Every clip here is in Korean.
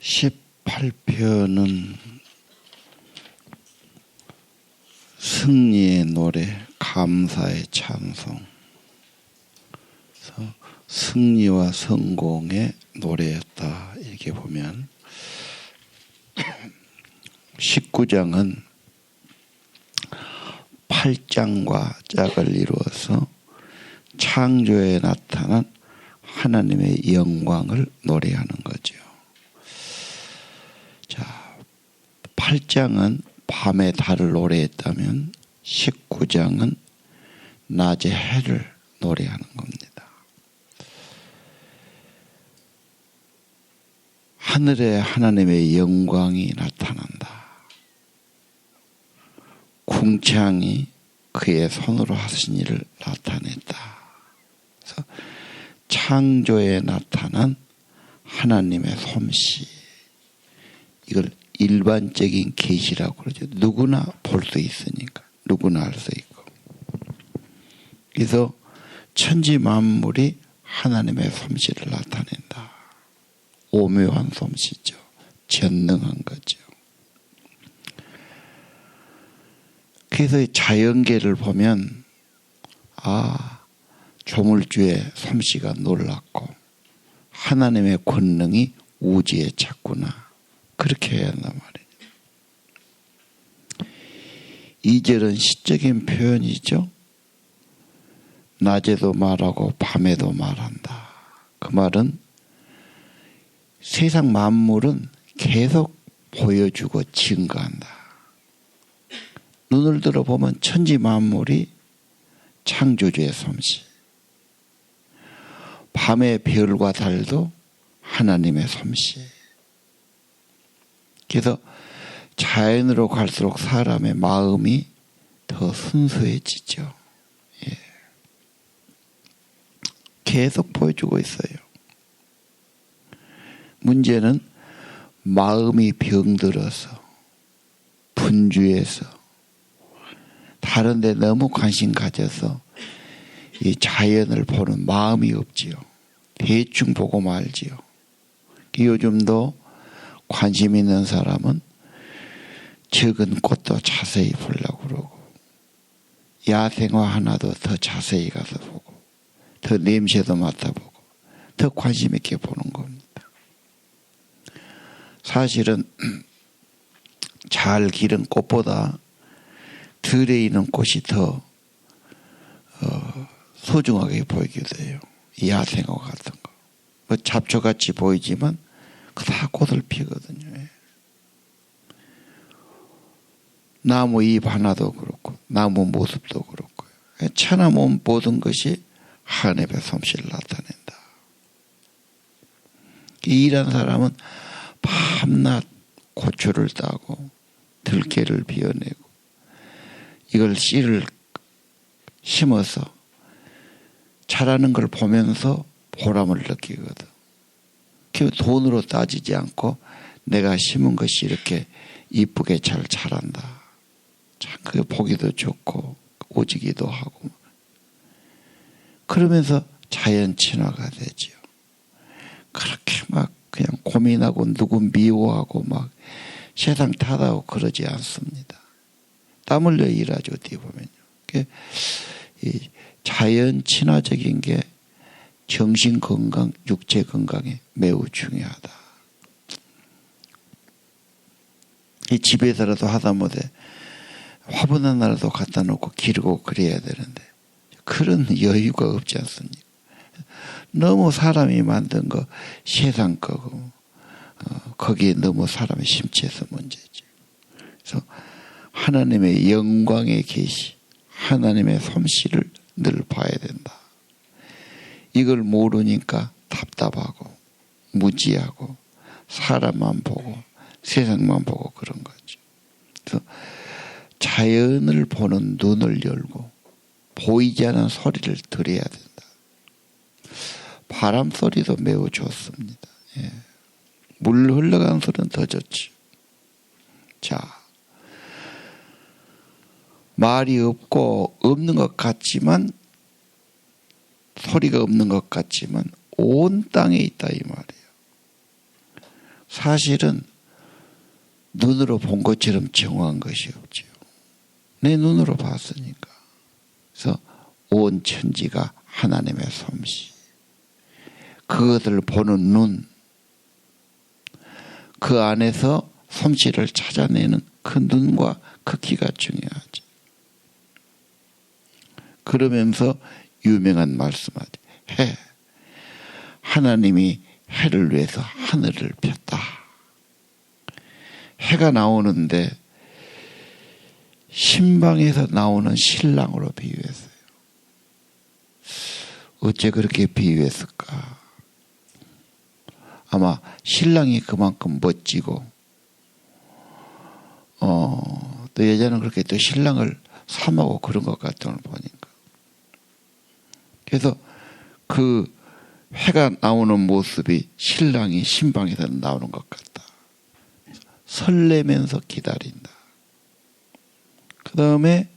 18편은 승리의 노래, 감사의 찬송. 승리와 성공의 노래였다. 이렇게 보면 19장은 8장과 짝을 이루어서 창조에 나타난 하나님의 영광을 노래하는 거죠. 자, 8장은 밤에 달을 노래했다면 19장은 낮에 해를 노래하는 겁니다. 하늘에 하나님의 영광이 나타난다. 궁창이 그의 손으로 하신 일을 나타냈다. 그래서 창조에 나타난 하나님의 솜씨. 이걸 일반적인 계시라고 그러죠. 누구나 볼 수 있으니까. 누구나 알 수 있고. 그래서 천지 만물이 하나님의 솜씨를 나타낸다. 오묘한 솜씨죠. 전능한 거죠. 그래서 자연계를 보면 아 조물주의 솜씨가 놀랍고 하나님의 권능이 우지에 찼구나 그렇게 해야 한단 말이에요. 2절은 시적인 표현이죠. 낮에도 말하고 밤에도 말한다. 그 말은 세상 만물은 계속 보여주고 증거한다. 눈을 들어보면 천지 만물이 창조주의 솜씨. 밤의 별과 달도 하나님의 솜씨. 그래서 자연으로 갈수록 사람의 마음이 더 순수해지죠. 예. 계속 보여주고 있어요. 문제는 마음이 병들어서 분주해서 다른데 너무 관심 가져서 이 자연을 보는 마음이 없지요. 대충 보고 말지요. 요즘도 관심 있는 사람은 적은 꽃도 자세히 보려고 그러고 야생화 하나도 더 자세히 가서 보고 더 냄새도 맡아보고 더 관심 있게 보는 겁니다. 사실은 잘 기른 꽃보다 들에 있는 꽃이 더 어, 소중하게 보이기도 해요. 야생화 같은 거. 뭐 잡초같이 보이지만 다 꽃을 피거든요. 예. 나무 잎 하나도 그렇고 나무 모습도 그렇고 천하몸 모든 것이 하늘의 솜씨를 나타낸다. 일한 사람은 밤낮 고추를 따고 들깨를 비워내고 이걸 씨를 심어서 자라는 걸 보면서 보람을 느끼거든. 그 돈으로 따지지 않고 내가 심은 것이 이렇게 이쁘게 잘 자란다. 참 그게 보기도 좋고 오지기도 하고 그러면서 자연 친화가 되지요. 그렇게 막 그냥 고민하고 누구 미워하고 막 세상 탓하고 그러지 않습니다. 땀 흘려 일하죠, 어떻게 보면요. 이 자연 친화적인 게 정신 건강, 육체 건강에 매우 중요하다. 이 집에서라도 하다 못해 화분 하나라도 갖다 놓고 기르고 그래야 되는데 그런 여유가 없지 않습니까? 너무 사람이 만든 거 세상 거고 어, 거기에 너무 사람이 심취해서 문제지. 그래서 하나님의 영광의 계시, 하나님의 솜씨를 늘 봐야 된다. 이걸 모르니까 답답하고 무지하고 사람만 보고 세상만 보고 그런 거죠. 그래서 자연을 보는 눈을 열고 보이지 않는 소리를 들어야 된다. 바람 소리도 매우 좋습니다. 예. 물 흘러가는 소리는 더 좋지. 자, 말이 없고 없는 것 같지만 소리가 없는 것 같지만 온 땅에 있다 이 말이에요. 사실은 눈으로 본 것처럼 정확한 것이 없죠. 내 눈으로 봤으니까. 그래서 온 천지가 하나님의 솜씨. 그것을 보는 눈, 그 안에서 솜씨를 찾아내는 그 눈과 그 귀가 중요하지. 그러면서 유명한 말씀하지. 해. 하나님이 해를 위해서 하늘을 폈다. 해가 나오는데 신방에서 나오는 신랑으로 비유했어요. 어째 그렇게 비유했을까? 아마 신랑이 그만큼 멋지고, 어, 또 여자는 그렇게 또 신랑을 삼하고 그런 것걸 보니까. 그래서 그 해가 나오는 모습이 신랑이 신방에서 나오는 것 같다. 설레면서 기다린다. 그 다음에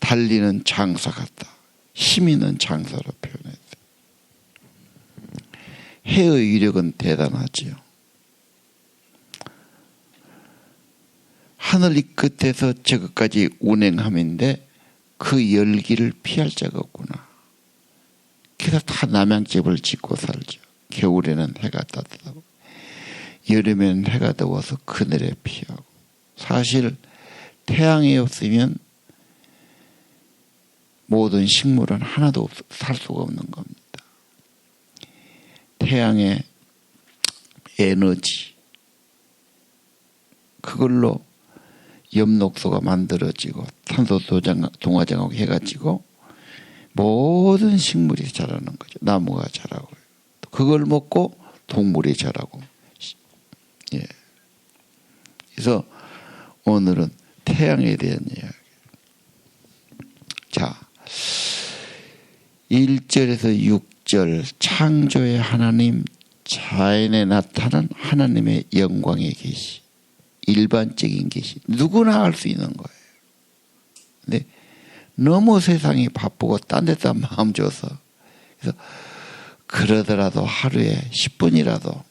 달리는 장사 같다. 힘 있는 장사로 표현했어요. 해의 위력은 대단하지요. 하늘 이 끝에서 저것까지 운행함인데 그 열기를 피할 자가 없구나. 그래서 다 남양집을 짓고 살죠. 겨울에는 해가 따뜻하고 여름에는 해가 더워서 그늘에 피하고 사실 태양이 없으면 모든 식물은 하나도 살 수가 없는 겁니다. 태양의 에너지 그걸로 엽록소가 만들어지고 탄소 동화장하고 해가지고 모든 식물이 자라는 거죠. 나무가 자라고 그걸 먹고 동물이 자라고. 예. 그래서 오늘은 태양에 대한 이야기. 자, 1절에서 6절 창조의 하나님 자연에 나타난 하나님의 영광의 계시. 일반적인 계시. 누구나 알 수 있는 거예요. 근데 너무 세상이 바쁘고 딴 데다 마음 줘서 그래서 그러더라도 하루에 10분이라도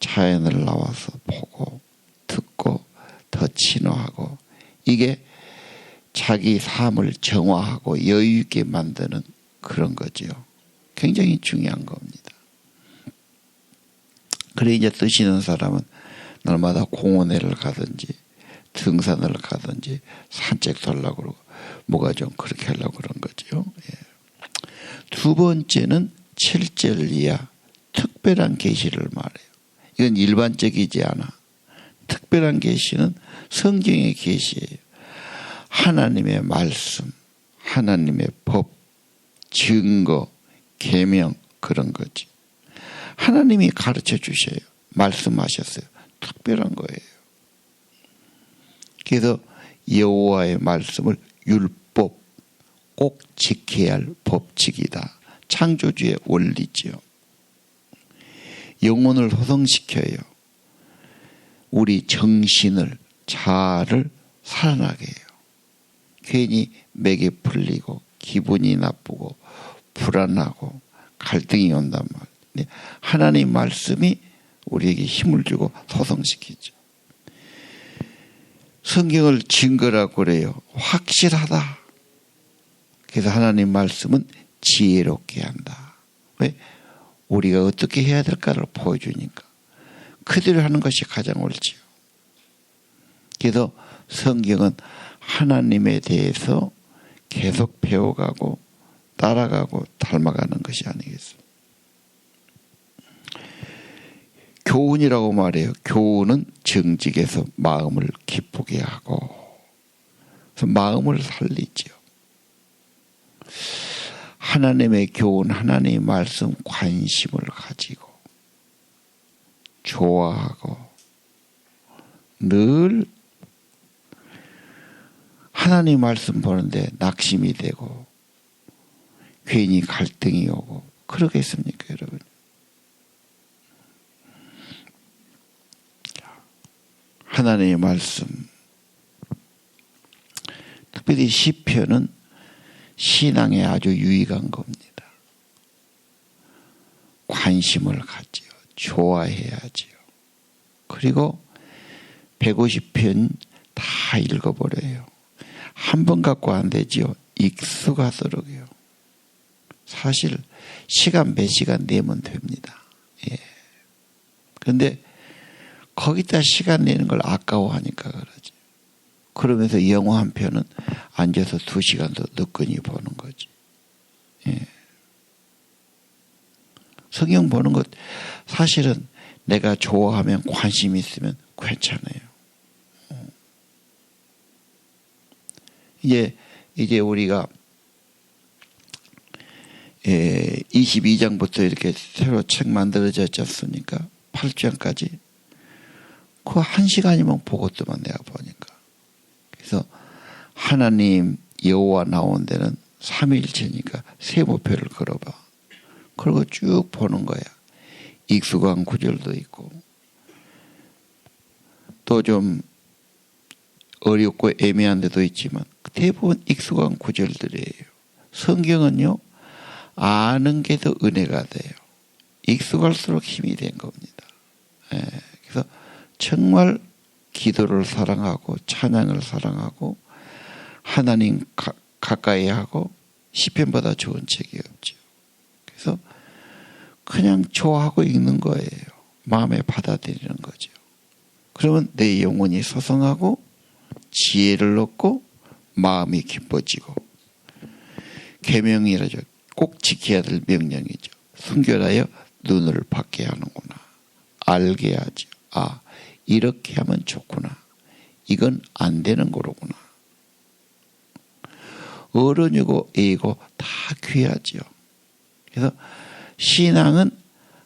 자연을 나와서 보고 듣고 더 친화하고 이게 자기 삶을 정화하고 여유 있게 만드는 그런 거죠. 굉장히 중요한 겁니다. 그래 이제 뜨시는 사람은 날마다 공원에를 가든지 등산을 가든지 산책 살라고 그러고 뭐가 좀 그렇게 하려고 그런 거죠. 예. 두 번째는 7절 이하 특별한 계시를 말해요. 이건 일반적이지 않아. 특별한 계시는 성경의 계시예요. 하나님의 말씀, 하나님의 법, 증거, 계명 그런 거지. 하나님이 가르쳐 주셔요. 말씀하셨어요. 특별한 거예요. 그래서 여호와의 말씀을 율법 꼭 지켜야 할 법칙이다. 창조주의 원리지요. 영혼을 호성시켜요. 우리 정신을 자아를 살아나게 해요. 괜히 맥이 풀리고 기분이 나쁘고 불안하고 갈등이 온단 말이에요. 하나님 말씀이 우리에게 힘을 주고 소성시키죠. 성경을 증거라고 그래요. 확실하다. 그래서 하나님 말씀은 지혜롭게 한다. 왜? 우리가 어떻게 해야 될까를 보여주니까. 그대로 하는 것이 가장 옳지요. 그래서 성경은 하나님에 대해서 계속 배워가고 따라가고 닮아가는 것이 아니겠습니까? 교훈이라고 말해요. 교훈은 정직에서 마음을 기쁘게 하고 그래서 마음을 살리죠. 하나님의 교훈, 하나님의 말씀 관심을 가지고 좋아하고 늘 하나님 말씀 보는데 낙심이 되고 괜히 갈등이 오고 그러겠습니까, 여러분? 하나님의 말씀. 특별히 시편은 신앙에 아주 유익한 겁니다. 관심을 갖지요. 좋아해야지요. 그리고 150편 다 읽어버려요. 한 번 갖고 안 되지요. 익숙하도록요. 사실 시간 몇 시간 내면 됩니다. 예. 그런데 거기다 시간 내는 걸 아까워하니까 그러지. 그러면서 영화 한 편은 앉아서 두 시간도 늦거니 보는 거지. 예. 성경 보는 것 사실은 내가 좋아하면 관심 있으면 괜찮아요. 어. 이제 이제 우리가 22장부터 예, 이렇게 새로 책 만들어졌지 않습니까? 8장까지. 그 한 시간이면 보고도만 내가 보니까. 그래서 하나님 여호와 나온 데는 3일째니까 세모표를 걸어봐. 그리고 쭉 보는 거야. 익숙한 구절도 있고 또 좀 어렵고 애매한 데도 있지만 대부분 익숙한 구절들이에요. 성경은요 아는 게 더 은혜가 돼요. 익숙할수록 힘이 된 겁니다. 예, 그래서 정말 기도를 사랑하고 찬양을 사랑하고 하나님 가, 가까이 하고 시편보다 좋은 책이 없죠. 그래서 그냥 좋아하고 읽는 거예요. 마음에 받아들이는 거죠. 그러면 내 영혼이 소성하고 지혜를 얻고 마음이 기뻐지고 계명이라죠. 꼭 지켜야 될 명령이죠. 순결하여 눈을 받게 하는구나. 알게 하죠. 아, 이렇게 하면 좋구나. 이건 안 되는 거로구나. 어른이고 애고 다 귀하죠. 그래서 신앙은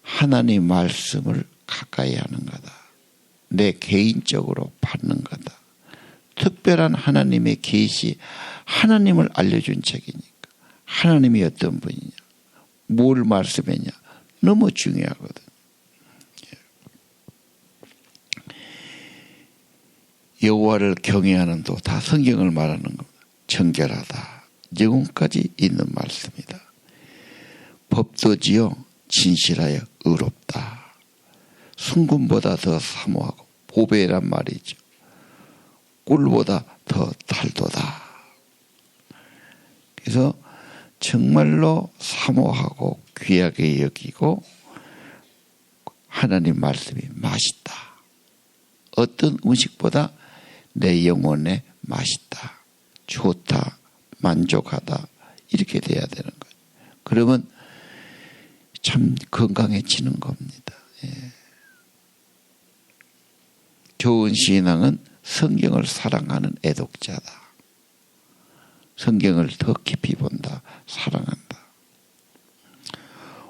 하나님 말씀을 가까이 하는 거다. 내 개인적으로 받는 거다. 특별한 하나님의 계시, 하나님을 알려준 책이니까. 하나님이 어떤 분이냐, 뭘 말씀했냐, 너무 중요하거든. 여호와를 경외하는 도 다 성경을 말하는 겁니다. 정결하다. 영혼까지 있는 말씀이다. 법도지요 진실하여 의롭다. 순금보다 더 사모하고 보배란 말이죠. 꿀보다 더 달도다. 그래서 정말로 사모하고 귀하게 여기고 하나님 말씀이 맛있다. 어떤 음식보다 내 영혼에 맛있다. 좋다. 만족하다. 이렇게 돼야 되는 거예요. 그러면 참 건강해지는 겁니다. 예. 좋은 신앙은 성경을 사랑하는 애독자다. 성경을 더 깊이 본다. 사랑한다.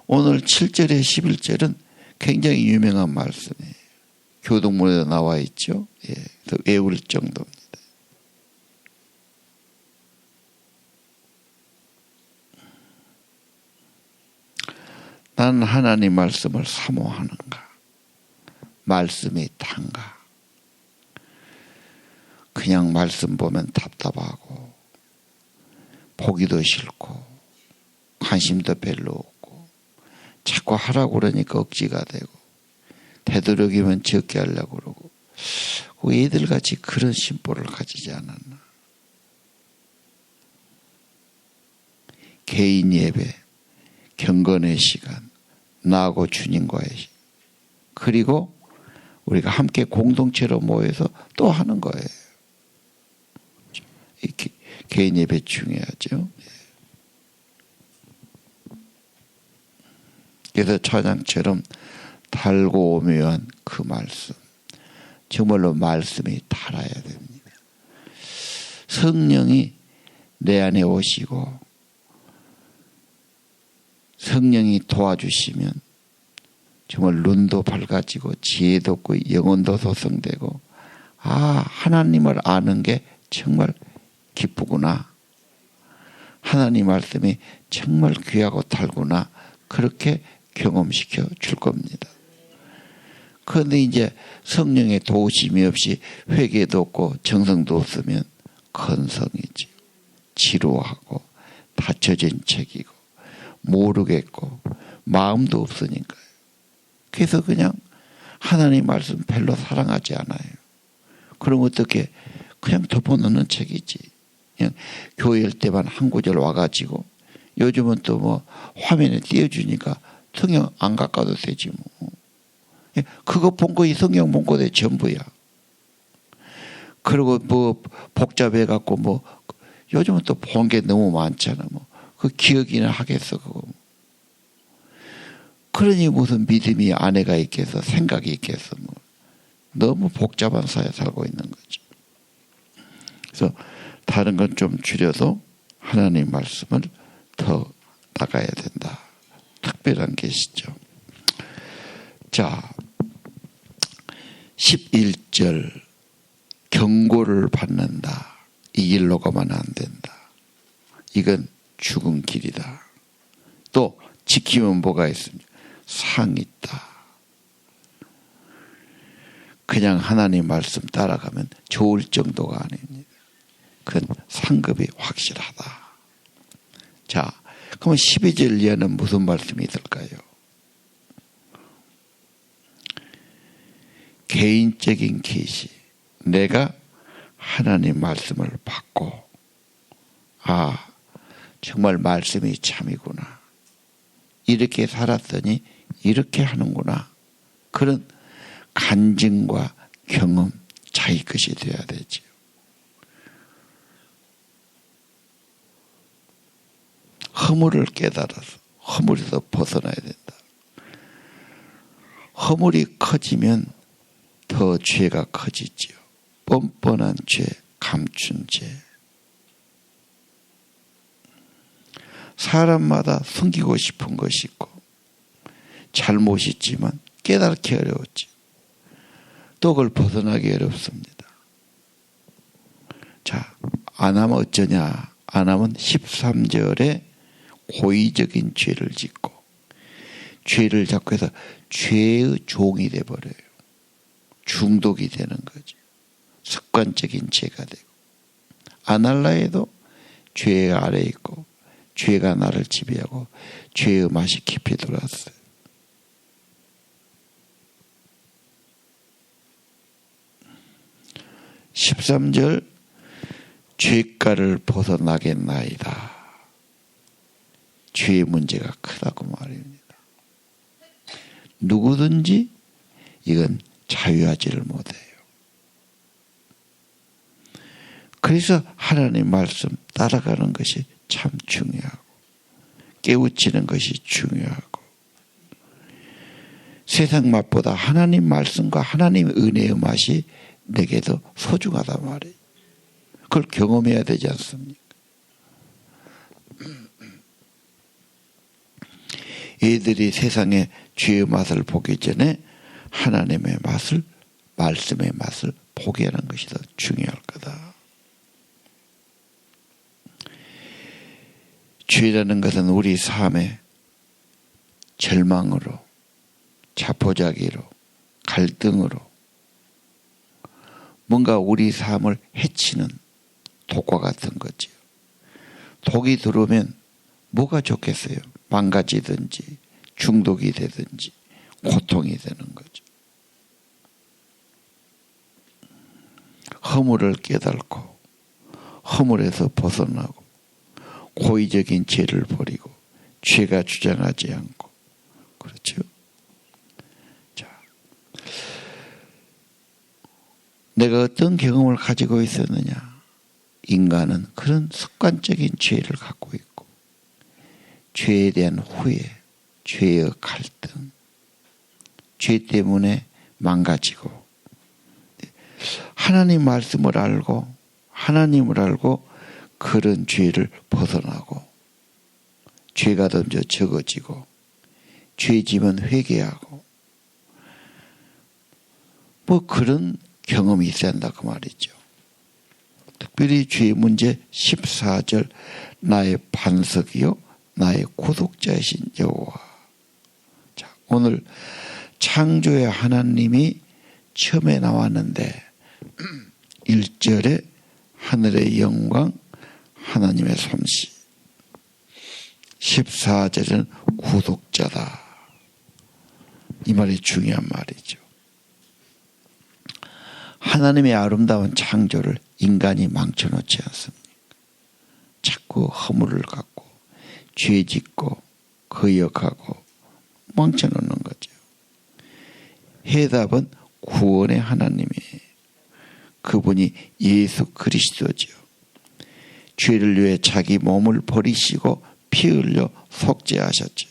오늘 7절에 11절은 굉장히 유명한 말씀이에요. 교동문에도 나와 있죠. 예, 외울 정도입니다. 나는 하나님 말씀을 사모하는가? 말씀이 탄가? 그냥 말씀 보면 답답하고 보기도 싫고 관심도 별로 없고 자꾸 하라고 그러니까 억지가 되고 되도록이면 적게 하려고 그러고 애들 같이 그런 심보를 가지지 않았나 개인 예배 경건의 시간 나하고 주님과의 시간 그리고 우리가 함께 공동체로 모여서 또 하는 거예요. 개인 예배 중요하죠. 그래서 찬양처럼 달고 오묘한 그 말씀. 정말로 말씀이 달아야 됩니다. 성령이 내 안에 오시고 성령이 도와주시면 정말 눈도 밝아지고 지혜도 없고 영혼도 소성되고 아 하나님을 아는 게 정말 기쁘구나. 하나님 말씀이 정말 귀하고 달구나. 그렇게 경험시켜 줄 겁니다. 그런데 이제 성령의 도우심이 없이 회개도 없고 정성도 없으면 건성이지. 지루하고 닫혀진 책이고 모르겠고 마음도 없으니까요. 그래서 그냥 하나님 말씀 별로 사랑하지 않아요. 그럼 어떻게 그냥 덮어놓는 책이지. 그냥 교회일 때만 한 구절 와가지고 요즘은 또 뭐 화면에 띄워주니까 성경 안 가까도 되지 뭐. 예, 그거 본 거 이 성경 본 거대 전부야. 그리고 뭐 복잡해 갖고 뭐 요즘은 또 본 게 너무 많잖아 뭐. 그 기억이나 하겠어 그거. 그러니 무슨 믿음이 아내가 있겠어 생각이 있겠어 뭐. 너무 복잡한 사회에 살고 있는 거죠. 그래서 다른 건 좀 줄여도 하나님 말씀을 더 나가야 된다. 특별한 계시죠. 자, 11절 경고를 받는다. 이 길로 가면 안 된다. 이건 죽은 길이다. 또 지키면 뭐가 있습니까? 상 있다. 그냥 하나님 말씀 따라가면 좋을 정도가 아닙니다. 그건 상급이 확실하다. 자, 그러면 12절 이하는 무슨 말씀이 있을까요? 개인적인 계시. 내가 하나님 말씀을 받고, 아, 정말 말씀이 참이구나. 이렇게 살았더니 이렇게 하는구나. 그런 간증과 경험, 자기 것이 되어야 되죠. 허물을 깨달아서 허물에서 벗어나야 된다. 허물이 커지면 더 죄가 커지지요. 뻔뻔한 죄, 감춘 죄. 사람마다 숨기고 싶은 것이 있고 잘못이 있지만 깨닫기 어려웠지. 또 그걸 벗어나기 어렵습니다. 자, 안 하면 어쩌냐. 안 하면 13절에 고의적인 죄를 짓고 죄를 잡고 해서 죄의 종이 돼버려요. 중독이 되는 거죠. 습관적인 죄가 되고 안 할라 해도 죄 아래 있고 죄가 나를 지배하고 죄의 맛이 깊이 들어왔어요. 13절 죄가를 벗어나겠나이다. 죄의 문제가 크다고 말입니다. 누구든지 이건 자유하지를 못해요. 그래서 하나님 말씀 따라가는 것이 참 중요하고 깨우치는 것이 중요하고 세상 맛보다 하나님 말씀과 하나님 은혜의 맛이 내게도 소중하다 말이에요. 그걸 경험해야 되지 않습니까? 애들이 세상의 죄의 맛을 보기 전에 하나님의 맛을 말씀의 맛을 보게 하는 것이 더 중요할 거다. 죄라는 것은 우리 삶의 절망으로 자포자기로 갈등으로 뭔가 우리 삶을 해치는 독과 같은 거지요. 독이 들어오면 뭐가 좋겠어요? 망가지든지 중독이 되든지 고통이 되는 거죠. 허물을 깨닫고 허물에서 벗어나고 고의적인 죄를 버리고 죄가 주장하지 않고 그렇죠. 자, 내가 어떤 경험을 가지고 있었느냐? 인간은 그런 습관적인 죄를 갖고 있고 죄에 대한 후회, 죄의 갈등, 죄 때문에 망가지고 하나님 말씀을 알고 하나님을 알고 그런 죄를 벗어나고 죄가 던져 적어지고 죄지면 회개하고 뭐 그런 경험이 있어야 한다 그 말이죠. 특별히 죄 문제 14절 나의 반석이요 나의 구독자이신 여호와. 자, 오늘 창조의 하나님이 처음에 나왔는데 1절에 하늘의 영광 하나님의 솜씨 14절은 구독자다. 이 말이 중요한 말이죠. 하나님의 아름다운 창조를 인간이 망쳐놓지 않습니까? 자꾸 허물을 갖고 죄 짓고 거역하고 망쳐놓는 거죠. 해답은 구원의 하나님이에요. 그분이 예수 그리스도죠. 죄를 위해 자기 몸을 버리시고 피 흘려 속죄하셨죠.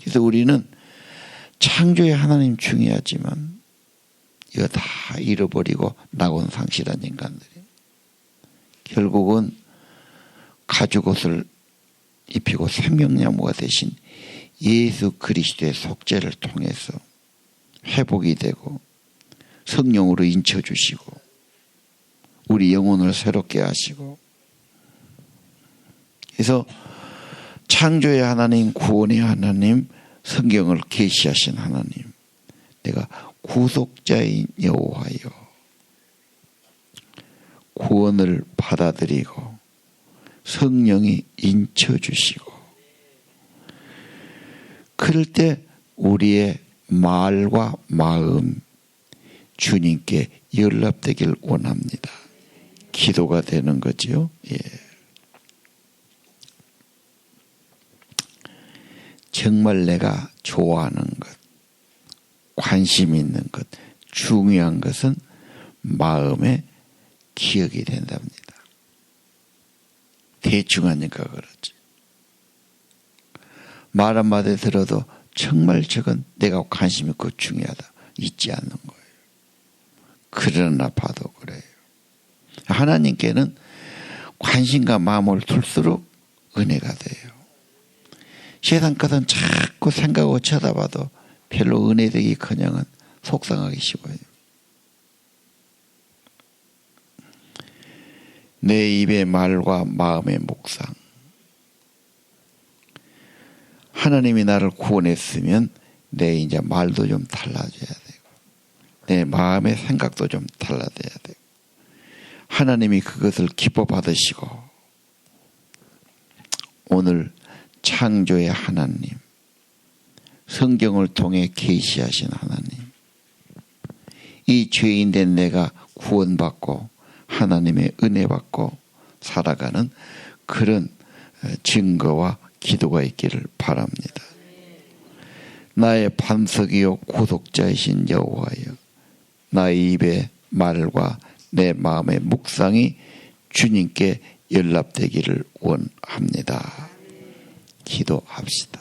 그래서 우리는 창조의 하나님 중요하지만 이거 다 잃어버리고 낙원 상실한 인간들이 결국은 가죽 옷을 입히고 생명나무가 대신 예수 그리스도의 속죄를 통해서 회복이 되고 성령으로 인쳐주시고 우리 영혼을 새롭게 하시고. 그래서 창조의 하나님 구원의 하나님 성경을 계시하신 하나님 내가 구속자인 여호와여. 구원을 받아들이고 성령이 인쳐 주시고. 그럴 때 우리의 말과 마음 주님께 연락되길 원합니다. 기도가 되는 거지요. 예. 정말 내가 좋아하는 것, 관심 있는 것, 중요한 것은 마음에 기억이 된답니다. 대충 하니까 그렇지. 말 한마디 들어도 정말 저건 내가 관심 있고 중요하다. 잊지 않는 거예요. 그러나 봐도 그래요. 하나님께는 관심과 마음을 둘수록 은혜가 돼요. 세상 것은 자꾸 생각하고 쳐다봐도 별로 은혜되기 커녕은 속상하기 쉬워요. 내 입의 말과 마음의 묵상. 하나님이 나를 구원했으면 내 이제 말도 좀 달라져야 되고 내 마음의 생각도 좀 달라져야 되고 하나님이 그것을 기뻐 받으시고 오늘 창조의 하나님 성경을 통해 계시하신 하나님 이 죄인 된 내가 구원받고 하나님의 은혜 받고 살아가는 그런 증거와 기도가 있기를 바랍니다. 나의 반석이요 구속자이신 여호와여 나의 입의 말과 내 마음의 묵상이 주님께 연락되기를 원합니다. 기도합시다.